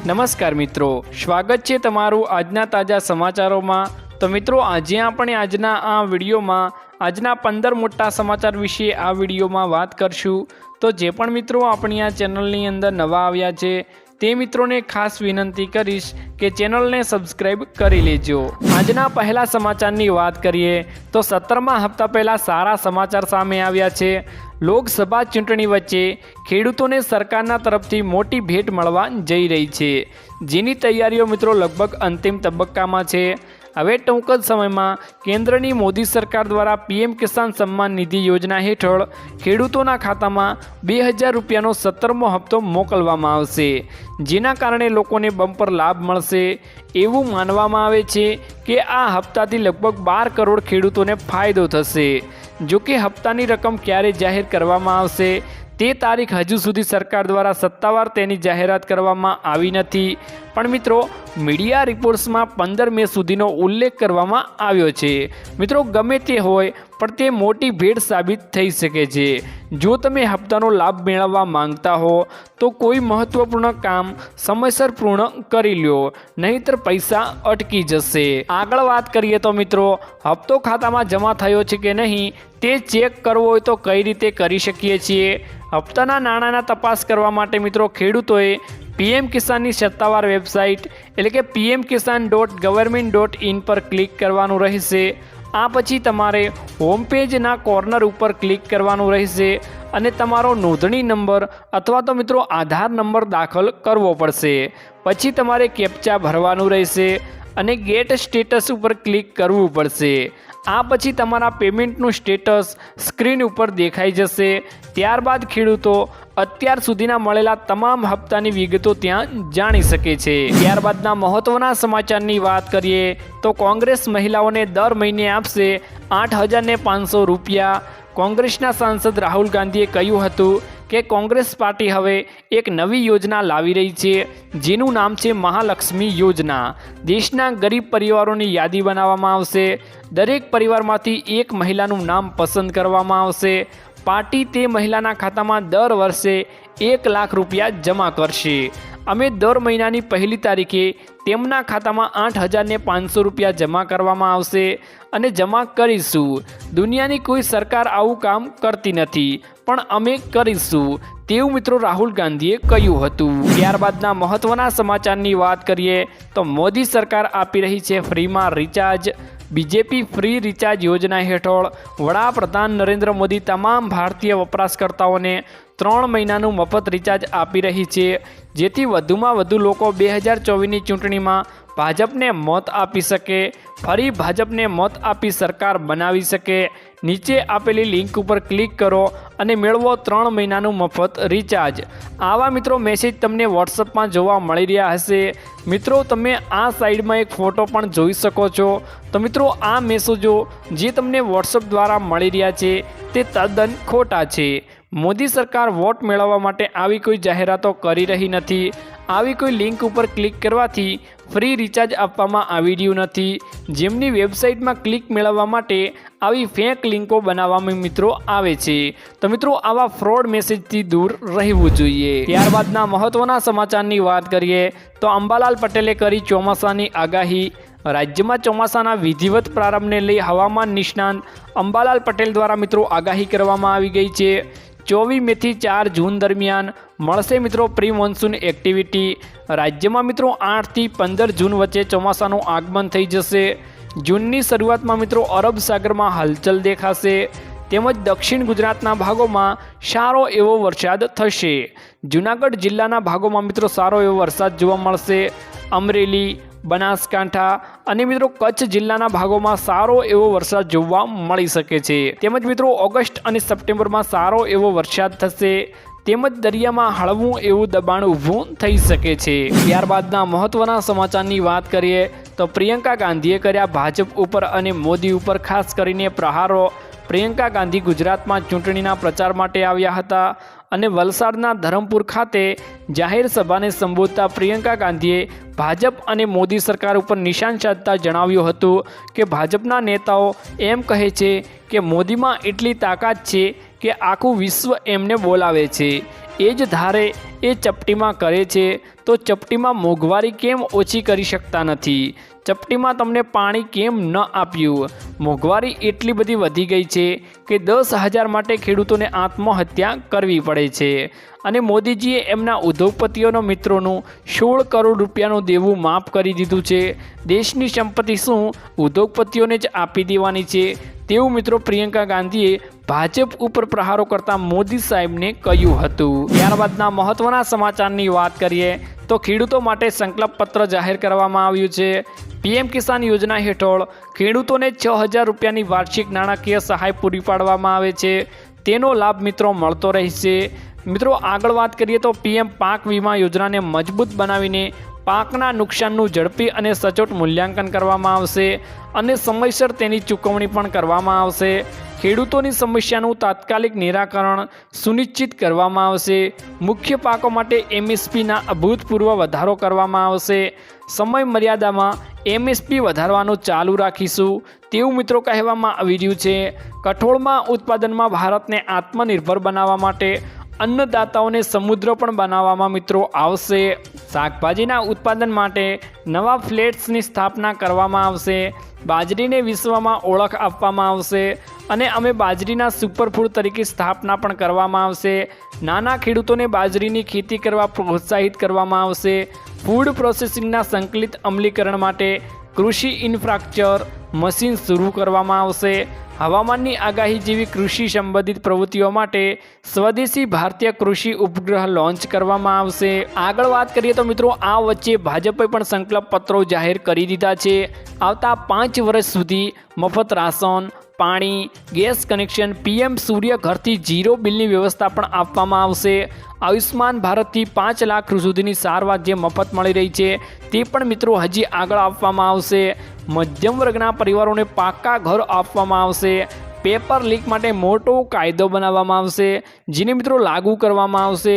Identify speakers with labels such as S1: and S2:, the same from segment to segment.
S1: નમસ્કાર મિત્રો, સ્વાગત છે તમારું આજના તાજા સમાચારોમાં. તો મિત્રો, આજે આપણે આજના આ વિડીયોમાં, આજના પંદર મોટા સમાચાર વિશે આ વિડીયોમાં વાત કરશું. તો જે પણ મિત્રો આપણી આ ચેનલની અંદર નવા આવ્યા છે તે મિત્રોને ખાસ વિનંતી કરીશ કે ચેનલને સબસ્ક્રાઈબ કરી લેજો. આજના પહેલા સમાચારની વાત કરીએ તો સત્તરમા હપ્તા પહેલાં સારા સમાચાર સામે આવ્યા છે. લોકસભા ચૂંટણી વચ્ચે ખેડૂતોને સરકારના તરફથી મોટી ભેટ મળવા જઈ રહી છે. જેની તૈયારીઓ મિત્રો લગભગ અંતિમ તબક્કામાં છે. હવે ટૂંક જ સમયમાં કેન્દ્રની મોદી સરકાર દ્વારા પીએમ કિસાન સન્માન નિધિ યોજના હેઠળ ખેડૂતોના ખાતામાં બે હજાર રૂપિયાનો સત્તરમો હપ્તો મોકલવામાં આવશે, જેના કારણે લોકોને બમ્પર લાભ મળશે. એવું માનવામાં આવે છે કે આ હપ્તાથી લગભગ બાર કરોડ ખેડૂતોને ફાયદો થશે. જો કે હપ્તાની રકમ ક્યારે જાહેર કરવામાં આવશે, તે તારીખ હજુ સુધી સરકાર દ્વારા સત્તાવાર તેની જાહેરાત કરવામાં આવી નથી. પણ મિત્રો મીડિયા રિપોર્ટ્સમાં પંદર મે સુધીનો ઉલ્લેખ કરવામાં આવ્યો છે. મિત્રો, ગમે તે હોય, પણ તે મોટી ભેટ સાબિત થઈ શકે છે. જો તમે હપ્તાનો લાભ મેળવવા માંગતા હો, તો કોઈ મહત્વપૂર્ણ કામ સમયસર પૂર્ણ કરી લ્યો, નહીંતર પૈસા અટકી જશે. આગળ વાત કરીએ તો મિત્રો, હપ્તો ખાતામાં જમા થયો છે કે નહીં, તે ચેક કરવો હોય તો કઈ રીતે કરી શકીએ છીએ? હપ્તાના નાણાંના તપાસ કરવા માટે મિત્રો ખેડૂતોએ પીએમ કિસાનની સત્તાવાર વેબસાઇટ એટલે કે PM Kisan dot government dot in પર ક્લિક કરવાનું રહેશે. આ પછી તમારે હોમ પેજના કોર્નર ઉપર ક્લિક કરવાનું રહેશે અને તમારો નોંધણી નંબર અથવા તો મિત્રો આધાર નંબર દાખલ કરવો પડશે. પછી તમારે કેપ્ચા ભરવાનું રહેશે. અને ગેટ સ્ટેટસ ઉપર ક્લિક કરવું પડશે. આ પછી તમારા પેમેન્ટનું સ્ટેટસ સ્ક્રીન ઉપર દેખાઈ જશે. ત્યારબાદ ખેડૂતો અત્યાર સુધીના મળેલા તમામ હપ્તાની વિગતો ત્યાં જાણી શકે છે. ત્યારબાદના મહત્વના સમાચારની વાત કરીએ તો કોંગ્રેસ મહિલાઓને દર મહિને આપશે આઠ હજારને પાંચસો રૂપિયા. કોંગ્રેસના સાંસદ રાહુલ ગાંધીએ કહ્યું હતું કે કોંગ્રેસ પાર્ટી હવે એક નવી યોજના લાવી રહી છે, જેનું નામ છે મહાલક્ષ્મી યોજના. દેશના ગરીબ પરિવારોની યાદી બનાવવામાં આવશે, દરેક પરિવારમાંથી એક મહિલાનું નામ પસંદ કરવામાં આવશે. પાર્ટી તે મહિલાના ખાતામાં દર વર્ષે એક લાખ રૂપિયા જમા કરશે. અમે દર મહિનાની પહેલી તારીખે તેમના ખાતામાં આઠ હજારને પાંચસો રૂપિયા જમા કરવામાં આવશે અને જમા કરીશું. દુનિયાની કોઈ સરકાર આવું કામ કરતી નથી, પણ અમે કરીશું, તેવું મિત્રો રાહુલ ગાંધીએ કહ્યું હતું. ત્યારબાદના મહત્વના સમાચારની વાત કરીએ, તો મોદી સરકાર આપી રહી છે ફ્રીમાં રિચાર્જ. બીજેપી ફ્રી રિચાર્જ યોજના હેઠળ વડાપ્રધાન નરેન્દ્ર મોદી તમામ ભારતીય વપરાશકર્તાઓને ત્રણ મહિનાનું મફત રિચાર્જ આપી રહી છે. જેથી વધુમાં વધુ લોકો બે હજાર ચોવીસની ચૂંટણીમાં ભાજપને મત આપી શકે, ફરી ભાજપને મત આપી સરકાર બનાવી શકે. નીચે આપેલી લિંક ઉપર ક્લિક કરો અને મેળવો ત્રણ મહિનાનું મફત રિચાર્જ. આવા મિત્રો મેસેજ તમને વોટ્સઅપમાં જોવા મળી રહ્યા હશે. મિત્રો, તમે આ સાઈડમાં એક ફોટો પણ જોઈ શકો છો. તો મિત્રો, આ મેસેજો જે તમને વોટ્સઅપ દ્વારા મળી રહ્યા છે, તે તદ્દન ખોટા છે. મોદી સરકાર વોટ મેળવવા માટે આવી કોઈ જાહેરાતો કરી રહી નથી. આવી કોઈ લિંક ઉપર ક્લિક કરવાથી ફ્રી રિચાર્જ આપવામાં આવી રહ્યું નથી. જેમની વેબસાઇટમાં ક્લિક મેળવવા માટે આવી ફેક લિંકો બનાવવામાં મિત્રો આવે છે. તો મિત્રો, આવા ફ્રોડ મેસેજથી દૂર રહેવું જોઈએ. ત્યારબાદના મહત્વના સમાચારની વાત કરીએ, તો અંબાલાલ પટેલે કરી ચોમાસાની આગાહી. રાજ્યમાં ચોમાસાના વિધિવત પ્રારંભને લઈ હવામાન નિષ્ણાંત અંબાલાલ પટેલ દ્વારા મિત્રો આગાહી કરવામાં આવી ગઈ છે. ચોવીસ મેથી ચાર જૂન દરમિયાન મળશે મિત્રો પ્રી મોન્સૂન એક્ટિવિટી. રાજ્યમાં મિત્રો આઠથી પંદર જૂન વચ્ચે ચોમાસાનું આગમન થઈ જશે. જૂનની શરૂઆતમાં મિત્રો અરબ સાગરમાં હલચલ દેખાશે. તેમજ દક્ષિણ ગુજરાતના ભાગોમાં સારો એવો વરસાદ થશે. જૂનાગઢ જિલ્લાના ભાગોમાં મિત્રો સારો એવો વરસાદ જોવા મળશે. અમરેલી બનાસકાંઠા અને મિત્રો કચ્છ જિલ્લાના ભાગોમાં સારો એવો વરસાદ જોવા મળી શકે છે. તેમજ મિત્રો ઓગસ્ટ અને સપ્ટેમ્બરમાં સારો એવો વરસાદ થશે. તેમજ દરિયામાં હળવું એવું દબાણ ઊભું થઈ શકે છે. ત્યારબાદના મહત્વના સમાચારની વાત કરીએ તો પ્રિયંકા ગાંધીએ કર્યા ભાજપ ઉપર અને મોદી ઉપર ખાસ કરીને પ્રહારો. પ્રિયંકા ગાંધી ગુજરાતમાં ચૂંટણીના પ્રચાર માટે આવ્યા હતા અને વલસાડના ધરમપુર ખાતે જાહેર સભાને સંબોધતા પ્રિયંકા ગાંધીએ ભાજપ અને મોદી સરકાર ઉપર નિશાન સાધતા જણાવ્યું હતું કે ભાજપના નેતાઓ એમ કહે છે કે મોદીમાં એટલી તાકાત છે કે આખું વિશ્વ એમને બોલાવે છે. એ જ ધારે એ ચપટીમાં કરે છે, તો ચપટીમાં મોંઘવારી કેમ ઓછી કરી શકતા નથી? ચપટીમાં તમને પાણી કેમ ન આપ્યું? મોંઘવારી એટલી બધી વધી ગઈ છે કે દસ હજાર માટે ખેડૂતોને આત્મહત્યા કરવી પડે છે. અને મોદીજીએ એમના ઉદ્યોગપતિઓના મિત્રોનું સોળ કરોડ રૂપિયાનું દેવું માફ કરી દીધું છે. દેશની સંપત્તિ શું ઉદ્યોગપતિઓને જ આપી દેવાની છે તેવું મિત્રો પ્રિયંકા ગાંધીએ ભાજપ ઉપર પ્રહારો કરતા મોદી સાહેબને કહ્યું હતું. ત્યારબાદના મહત્વના સમાચારની વાત કરીએ તો ખેડૂતો માટે સંકલ્પ પત્ર જાહેર કરવામાં આવ્યું છે. પીએમ કિસાન યોજના હેઠળ ખેડૂતોને છ હજાર રૂપિયાની વાર્ષિક નાણાકીય સહાય પૂરી પાડવામાં આવે છે. તેનો લાભ મિત્રો મળતો રહેશે. મિત્રો, આગળ વાત કરીએ તો પીએમ પાક વીમા યોજનાને મજબૂત બનાવીને પાકના નુકસાનનું ઝડપી અને સચોટ મૂલ્યાંકન કરવામાં આવશે અને સમયસર તેની ચૂકવણી પણ કરવામાં આવશે. ખેડૂતોની સમસ્યાનું તાત્કાલિક નિરાકરણ સુનિશ્ચિત કરવામાં આવશે. મુખ્ય પાકો માટે એમએસપીના અભૂતપૂર્વ વધારો કરવામાં આવશે. સમય મર્યાદામાં એમએસપી વધારવાનું ચાલુ રાખીશું. તેવું મિત્રો કહેવામાં આવી રહ્યું છે. કઠોળમાં ઉત્પાદનમાં ભારતને આત્મનિર્ભર બનાવવા માટે અન્નદાતાઓને સમુદ્ર પણ બનાવવામાં મિત્રો આવશે. શાકભાજીના ઉત્પાદન માટે નવા ફ્લેટ્સની સ્થાપના કરવામાં આવશે. બાજરીને વિશ્વમાં ઓળખ આપવામાં આવશે અને અમે બાજરીના સુપરફૂડ તરીકે સ્થાપના પણ કરવામાં આવશે. નાના ખેડૂતોને બાજરીની ખેતી કરવા પ્રોત્સાહિત કરવામાં આવશે. ફૂડ પ્રોસેસિંગના સંકલિત અમલીકરણ માટે કૃષિ ઇન્ફ્રાસ્ટ્રક્ચર મશીન શરૂ કરવામાં આવશે. હવામાનની આગાહી જેવી કૃષિ સંબંધિત પ્રવૃત્તિઓ માટે સ્વદેશી ભારતીય કૃષિ ઉપગ્રહ લોન્ચ કરવામાં આવશે. આગળ વાત કરીએ તો મિત્રો, આ વચ્ચે ભાજપે પણ સંકલ્પ પત્રો જાહેર કરી દીધા છે. આવતા પાંચ વર્ષ સુધી મફત રાશન પાણી, ગેસ કનેક્શન, પીએમ સૂર્ય ઘરથી જીરો બિલની વ્યવસ્થા પણ આપવામાં આવશે. આયુષ્માન ભારતથી પાંચ લાખ સુધીની સારવાર જે મફત મળી રહી છે. તે પણ મિત્રો હજી આગળ આપવામાં આવશે. મધ્યમ વર્ગના પરિવારોને પાક્કા ઘર આપવામાં આવશે. પેપર લીક માટે મોટો કાયદો બનાવવામાં આવશે, જેને મિત્રો લાગુ કરવામાં આવશે.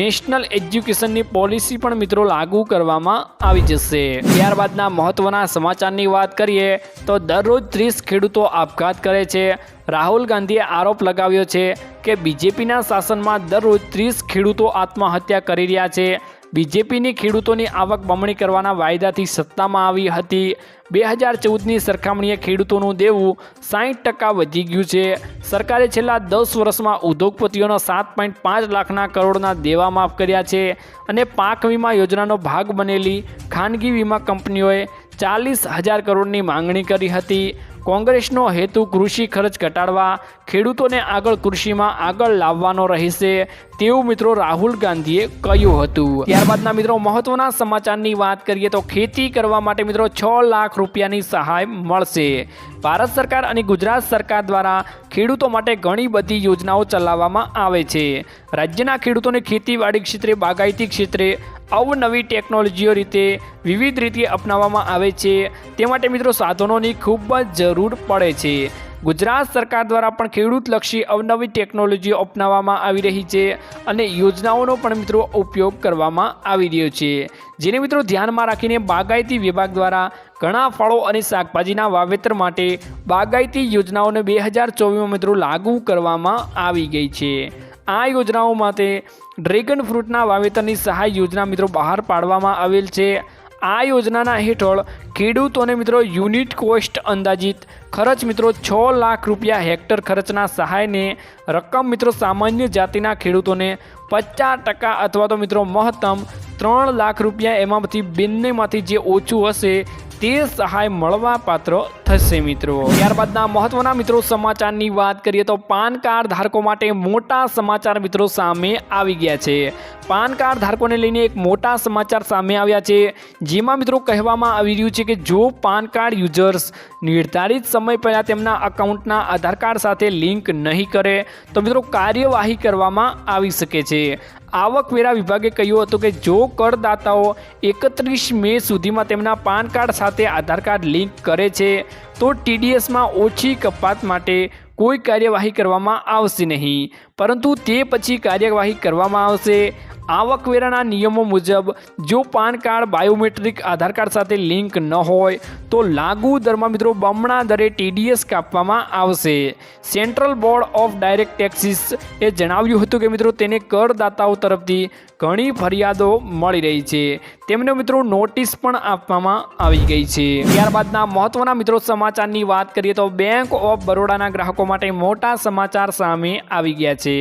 S1: નેશનલ એજ્યુકેશનની પોલિસી પણ મિત્રો લાગુ કરવામાં આવી જશે. ત્યારબાદના મહત્વના સમાચારની વાત કરીએ, તો દરરોજ ત્રીસ ખેડૂતો આપઘાત કરે છે. રાહુલ ગાંધીએ આરોપ લગાવ્યો છે કે બીજેપીના શાસનમાં દરરોજ ત્રીસ ખેડૂતો આત્મહત્યા કરી રહ્યા છે. બીજેપીની ખેડૂતોની આવક બમણી કરવાના વાયદાથી સત્તામાં આવી હતી. બે હજાર ચૌદની સરખામણીએ ખેડૂતોનું દેવું સાહીઠ ટકા વધી ગયું છે. સરકારે છેલ્લા દસ વર્ષમાં ઉદ્યોગપતિઓનો સાત પોઈન્ટ પાંચ લાખના કરોડના દેવા માફ કર્યા છે અને પાક વીમા યોજનાનો ભાગ બનેલી ખાનગી વીમા કંપનીઓએ ચાલીસ હજાર કરોડની માંગણી કરી હતી. કોંગ્રેસનો હેતુ કૃષિ ખર્ચ ઘટાડવા, ખેડૂતોને આગળ કૃષિમાં આગળ લાવવાનો રહેશે, તેવું મિત્રો રાહુલ ગાંધીએ કહ્યું હતું. ત્યારબાદના મિત્રો મહત્વના સમાચારની વાત કરીએ તો ખેતી કરવા માટે મિત્રો છ લાખ રૂપિયાની સહાય મળશે. ભારત સરકાર અને ગુજરાત સરકાર દ્વારા ખેડૂતો માટે ઘણી બધી યોજનાઓ ચલાવવામાં આવે છે. રાજ્યના ખેડૂતોને ખેતીવાડી ક્ષેત્રે, બાગાયતી ક્ષેત્રે અવનવી ટેકનોલોજીઓ રીતે વિવિધ રીતે અપનાવવામાં આવે છે. તે માટે મિત્રો સાધનોની ખૂબ જ જરૂર પડે છે. ગુજરાત સરકાર દ્વારા પણ ખેડૂતલક્ષી અવનવી ટેકનોલોજી અપનાવવામાં આવી રહી છે અને યોજનાઓનો પણ મિત્રો ઉપયોગ કરવામાં આવી રહ્યો છે. જેને મિત્રો ધ્યાનમાં રાખીને બાગાયતી વિભાગ દ્વારા ઘણા ફળો અને શાકભાજીના વાવેતર માટે બાગાયતી યોજનાઓને બે હજાર ચોવીસમાં મિત્રો લાગુ કરવામાં આવી ગઈ છે. આ યોજનાઓ માટે ડ્રેગન ફ્રૂટના વાવેતરની સહાય યોજના મિત્રો બહાર પાડવામાં આવેલ છે. આ યોજનાના હેઠળ ખેડૂતોને મિત્રો યુનિટ કોસ્ટ અંદાજિત ખર્ચ મિત્રો છ લાખ રૂપિયા હેક્ટર ખર્ચના સહાયને રકમ મિત્રો સામાન્ય જાતિના ખેડૂતોને પચાસ ટકા અથવા તો મિત્રો મહત્તમ ત્રણ લાખ રૂપિયા એમાંથી બંનેમાંથી જે ઓછું હશે તે સહાય મળવા પાત્ર થશે મિત્રો. ત્યારબાદના મહત્વના મિત્રો, સમાચારની વાત કરીએ તો પાન કાર્ડ ધારકો માટે મોટા સમાચાર મિત્રો સામે આવી ગયા છે. પાન કાર્ડ ધારકોને લઈને એક મોટા સમાચાર સામે આવ્યા છે. જેમાં મિત્રો કહેવામાં આવી રહ્યું છે કે જો પાન કાર્ડ યુઝર્સ નિર્ધારિત સમય પહેલાં તેમના અકાઉન્ટના આધાર કાર્ડ સાથે લિંક નહીં કરે, તો મિત્રો કાર્યવાહી કરવામાં આવી શકે છે. આવકવેરા વિભાગે કહ્યું હતું કે જો કરદાતાઓ એકત્રીસ મે સુધીમાં તેમના પાન કાર્ડ સાથે આધાર કાર્ડ લિંક કરે છે, તો ટીડીએસમાં ઓછી કપાત માટે કોઈ કાર્યવાહી કરવામાં આવશે નહીં. પરંતુ તે પછી કાર્યવાહી કરવામાં આવશે. આવકવેરાના નિયમો મુજબ જો PAN card, biometric, Aadhaar card સાથે લિંક ન હોય, તો લાગુ દરમાં મિત્રો બમણા દરે ટીડીએસ કાપવામાં આવશે. Central board of direct taxes એ જણાવ્યું હતું કે મિત્રો તેને કરદાતાઓ તરફથી ઘણી ફરિયાદો મળી રહી છે. તેમને મિત્રો નોટિસ પણ આપવામાં આવી ગઈ છે. ત્યારબાદના મહત્વના મિત્રો સમાચારની વાત કરીએ તો બેંક ઓફ બરોડાના ગ્રાહકો માટે મોટા સમાચાર સામે આવી ગયા છે.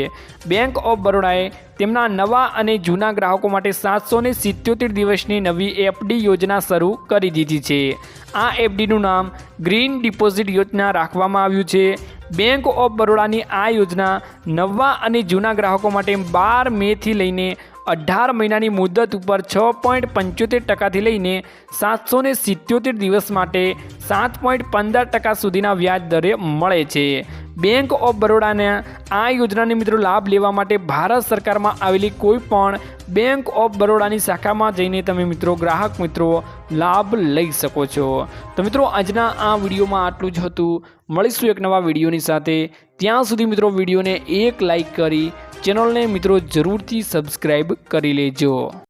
S1: બેંક ઓફ બરોડાએ તેમના નવા અને જૂના ગ્રાહકો માટે સાતસો સિત્યોતેર દિવસની નવી એફડી યોજના શરૂ કરી દીધી છે. આ એફડીનું નામ ગ્રીન ડિપોઝિટ યોજના રાખવામાં આવ્યું છે. બેંક ઓફ બરોડાની આ યોજના નવા અને જૂના ગ્રાહકો માટે બાર મેથી લઈને અઢાર મહિનાની મુદત ઉપર છ પોઈન્ટ પંચોતેર ટકાથી લઈને સાતસો સિત્યોતેર દિવસ માટે સાત પોઈન્ટ પંદર ટકા સુધીના વ્યાજ દરે મળે છે. બેંક ઓફ બરોડાને આ યોજનાની મિત્રો લાભ લેવા માટે ભારત સરકારમાં આવેલી કોઈ પણ બેંક ઓફ બરોડાની શાખામાં જઈને તમે મિત્રો ગ્રાહક મિત્રો લાભ લઈ શકો છો. તો મિત્રો આજના આ વિડીયોમાં આટલું જ હતું. મળીશું એક નવા વિડીયોની સાથે. ત્યાં સુધી મિત્રો વિડીયોને એક લાઈક કરી ચેનલને મિત્રો જરૂરથી સબસ્ક્રાઈબ કરી લેજો.